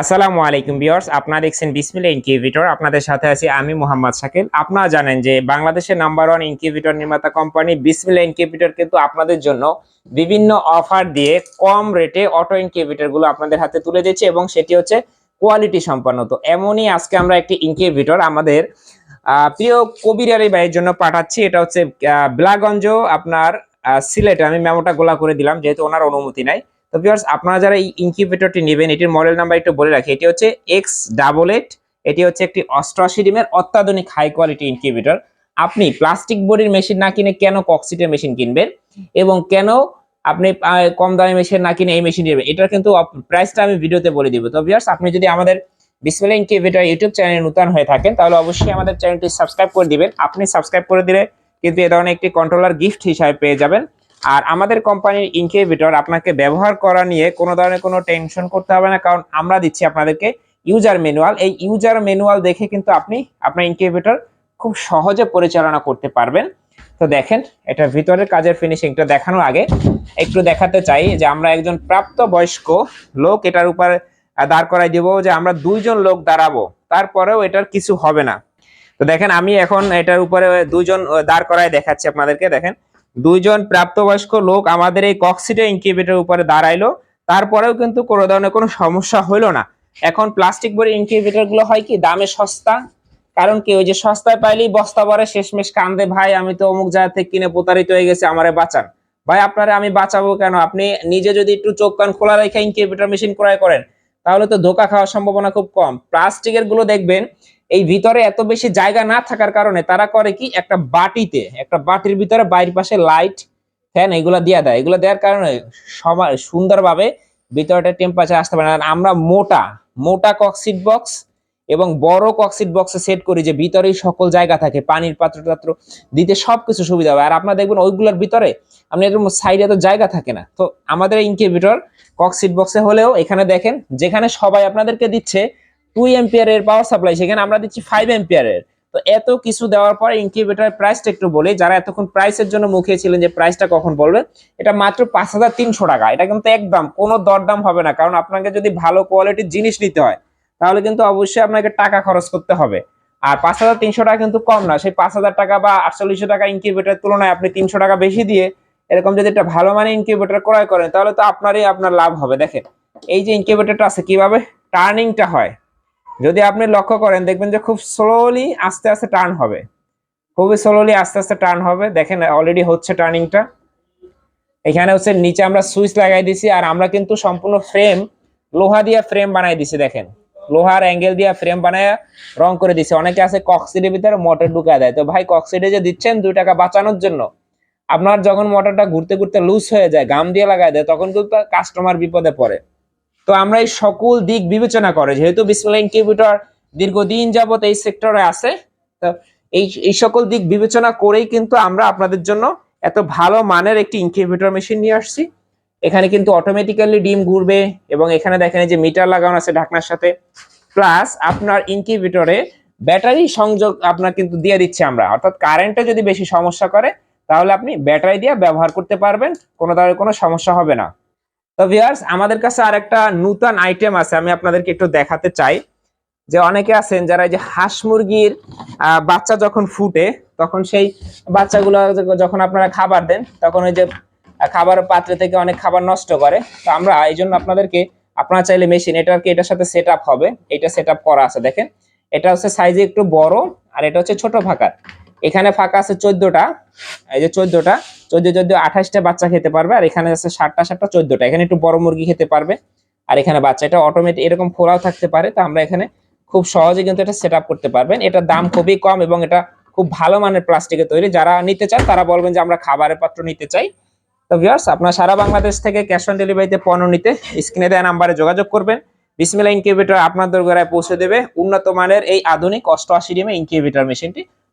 আসসালামু আলাইকুম ভিউয়ার্স, আপনারা দেখছেন বিসমিল্লা ইনকিউবেটর। আপনাদের সাথে আছি আমি মোহাম্মদ শাকিল। আপনারা জানেন যে বাংলাদেশের নাম্বার ওয়ান ইনকিউবেটর নির্মাতা কোম্পানি বিসমিল্লা ইনকিউবেটর কিন্তু আপনাদের জন্য বিভিন্ন অফার দিয়ে কম রেটে অটো ইনকিউবেটরগুলো আপনাদের হাতে তুলে দিচ্ছে এবং সেটি হচ্ছে কোয়ালিটি সম্পন্ন। তো এমনই আজকে আমরা একটি ইনকিউবেটর আমাদের প্রিয় কবিরারি ভাইয়ের জন্য পাঠাচ্ছি। এটা হচ্ছে ব্লাগঞ্জ, আপনার সিলেটে। আমি মেমোটা গোলা করে দিলাম, যেহেতু ওনার অনুমতি নাই। তো ভিউয়ার্স আপনারা যারা এই ইনকিউবেটরটি নেবেন, এটির মডেল নাম্বার একটু বলে রাখি, এটি হচ্ছে এক্স ডাবল এইট এটি হচ্ছে একটি অষ্টআশি ডিমের অত্যাধুনিক হাই কোয়ালিটি ইনকিউবেটর আপনি প্লাস্টিক বডির মেশিন না কিনে কেন কক্সিটের মেশিন কিনবেন? এবং কেন আপনি কম দামি মেশিন না কিনে এই মেশিন নেবেন? এটার কিন্তু প্রাইসটা আমি ভিডিওতে বলে দিব। তো ভিউয়ার্স আপনি যদি আমাদের বিসমিল্লাহ ইনকিউবেটর ইউটিউব চ্যানেলে নতুন হয়ে থাকেন, তাহলে অবশ্যই আমাদের চ্যানেলটি সাবস্ক্রাইব করে দিবেন। আপনি সাবস্ক্রাইব করে দিলে কিন্তু এ ধরনের একটি কন্ট্রোলার গিফট হিসাবে পেয়ে যাবেন। আর আমাদের কোম্পানির ইনকিউবেটর আপনাকে ব্যবহার করা নিয়ে কোনো ধরনের কোনো টেনশন করতে হবে না, কারণ আমরা দিচ্ছি আপনাদেরকে ইউজার ম্যানুয়াল এই ইউজার ম্যানুয়াল দেখে কিন্তু আপনি আপনার ইনকিউবেটর খুব সহজে পরিচালনা করতে পারবেন। তো দেখেন, এটা ভিতরের কাজের ফিনিশিংটা দেখানোর আগে। একটু দেখাতে চাই যে আমরা একজন প্রাপ্ত বয়স্ক লোক, এটার উপর দাঁড় করাই দিব যে আমরা দুইজন লোক দাঁড়াবো, তারপরেও এটার কিছু হবে না। তো দেখেন, আমি এখন এটার উপরে দুইজন দাঁড় করায় দেখাচ্ছি আপনাদেরকে, দেখেন। দুইজন প্রাপ্তবয়স্ক লোক আমাদের এই কক্সিডে ইনকিউবেটর উপরে দাঁড়াইলো। তারপরেও কিন্তু কোনো ধরনের কোনো সমস্যা হইল না। এখন প্লাস্টিক বড়ি ইনকিউবেটরগুলো হয় কি? দামে সস্তা। কারণ কি? ওই যে সস্তায় পাইলেই বস্তা ভরে শেষমেশ কান্দে, ভাই, আমি তো অমুক জায়গা থেকে কিনে প্রতারিত হয়ে গেছে, আমারে বাঁচান। ভাই, আপনারা আমি বাঁচাবো কেন? আপনি নিজে যদি একটু চোখ কান খোলা রেখে ইনকিউবেটর মেশিন ক্রয় করেন, তাহলে তো ধোকা খাওয়ার সম্ভাবনা খুব কম। প্লাস্টিকেরগুলো দেখবেন এই ভিতরে এত বেশি জায়গা না থাকার কারণে তারা করে কি একটা বাটিতে, একটা বাটির ভিতরে বাইরের পাশে লাইট, ফ্যান এগুলো দিয়ে দেয়। এগুলো দেওয়ার কারণে সবাই সুন্দরভাবে ভিতরটা টেম্পারেচার আসতে পারে আর আমরা মোটা মোটা কক্সিট বক্স এবং বড় কক্সিট বক্সে সেট করি যে ভিতরেই সকল জায়গা থাকে, পানির পাত্র টাত্র দিতে সবকিছু সুবিধা হবে। আর আপনারা দেখবেন ওইগুলোর ভিতরে আপনি এরকম সাইডে তো জায়গা থাকে না। তো আমাদের ইনকিউবেটর কক্সিট বক্সে হলেও এখানে দেখেন, যেখানে সবাই আপনাদেরকে দিচ্ছে টু এম্পিয়ারের পাওয়ার সাপ্লাই সেখানে আমরা দিচ্ছি ফাইভ এম্পিয়ারের তো এত কিছু দেওয়ার পর ইনকিউবেটরের প্রাইসটা একটু বলি, যারা এতক্ষণ প্রাইসের জন্য মুখিয়ে ছিলেন যে প্রাইসটা কখন বলবে, এটা মাত্র পাঁচ হাজার তিনশো টাকা, এটা কিন্তু একদম কোনো দরদাম হবে না, কারণ আপনাকে যদি ভালো কোয়ালিটির জিনিস নিতে হয়, তাহলে কিন্তু অবশ্যই আপনাকে টাকা খরচ করতে হবে। আর পাঁচ হাজার তিনশো টাকা কিন্তু কম না, সেই পাঁচ হাজার টাকা বা আটচল্লিশশো টাকা ইনকিউবেটরের তুলনায় আপনি তিনশো টাকা বেশি দিয়ে এরকম যদি একটা ভালো মানের ইনকিউবেটর ক্রয় করেন, তাহলে তো আপনারই আপনার লাভ হবে। দেখেন, এই যে ইনকিউবেটরটা আছে, কীভাবে টার্নিংটা হয় যদি আপনি লক্ষ্য করেন, দেখবেন যে খুব স্লোলি আস্তে আস্তে টার্ন হবে। খুবই স্লোলি আস্তে আস্তে টার্ন হবে। দেখেন অলরেডি হচ্ছে টার্নিংটা এখানে হচ্ছে নিচে আমরা সুইচ লাগাই দিছি আর আমরা কিন্তু সম্পূর্ণ ফ্রেম লোহা দিয়ে ফ্রেম বানাই দিছি, দেখেন। লোহার অ্যাঙ্গেল দিয়ে ফ্রেম বানায় রং করে দিছে। অনেকে আছে কক্সিডের ভিতরে মোটর ঢুকায় দেয়। তো ভাই কক্সিডে যে দিচ্ছেন দুই টাকা বাঁচানোর জন্য, আপনার যখন মোটরটা ঘুরতে ঘুরতে লুজ হয়ে যায়, গাম দিয়ে লাগায় দেয়, তখন কিন্তু কাস্টমার বিপদে পড়ে। তো আমরা এই সকল দিক বিবেচনা করে, যেহেতু বিসমিল্লাহ ইনকিউবেটর দীর্ঘদিন যাবত এই সেক্টরে আছে, তো এই এই সকল দিক বিবেচনা করেই কিন্তু আমরা আপনাদের জন্য এত ভালো মানের একটি ইনকিউবেটর মেশিন নিয়ে আসছি। এখানে কিন্তু অটোমেটিক্যালি ডিম ঘুরবে এবং এখানে দেখেন যে মিটার লাগানো আছে ঢাকনার সাথে। প্লাস আপনার ইনকিউবেটরে ব্যাটারি সংযোগ আপনার কিন্তু দিয়ে দিচ্ছে আমরা। অর্থাৎ কারেন্টে যদি বেশি সমস্যা করে, তাহলে আপনি ব্যাটারি দিয়ে ব্যবহার করতে পারবেন, কোনো ধরনের কোনো সমস্যা হবে না। তো ভিউয়ার্স আমাদের কাছে আর একটা নতুন আইটেম আছে আমি আপনাদেরকে একটু দেখাতে চাই। যে অনেকে আছেন যারা এই যে হাঁস মুরগির বাচ্চা যখন ফুটে তখন সেই বাচ্চাগুলো যখন আপনারা খাবার দেন তখন ওই যে আহ, খাবারের পাত্রে থেকে অনেক খাবার নষ্ট করে। তো আমরা এই জন্য আপনাদেরকে আপনারা চাইলে মেশিন এটা আর কি এটার সাথে সেট হবে। এটা সেট করা আছে দেখেন। এটা হচ্ছে সাইজে একটু বড় আর এটা হচ্ছে ছোট ফাঁকার এখানে ফাঁকা আছে চোদ্দটা। এই যে চোদ্দটা, চোদ্দ চোদ্দ আঠাশটা বাচ্চা খেতে পারবে, আর এখানে আছে ষাটটা ষাটটা চোদ্দটা। এখানে একটু বড় মুরগি খেতে পারবে, আর এখানে বাচ্চা। এটা অটোমেটিক এরকম ফোড়াও থাকতে পারে, তো আমরা এখানে খুব সহজে কিন্তু এটা সেট করতে পারবেন। এটার দাম খুবই কম এবং এটা খুব ভালো মানের প্লাস্টিকের তৈরি। যারা নিতে চান, তারা বলবেন যে আমরা খাবারের পাত্র নিতে চাই। তো ভিউয়ার্স আপনার সারা বাংলাদেশ থেকে ক্যাশ অন ডেলিভারিতে পণ্য নিতে স্ক্রিনে দেওয়া নাম্বারে যোগাযোগ করবেন। বিসমিলা ইনকিউবেটর আপনার দোরগোড়ায় পৌঁছে দেবে। উন্নত মানের এই আধুনিক অষ্টআশি ডিমে ইনকিউবেটর মেশিনটি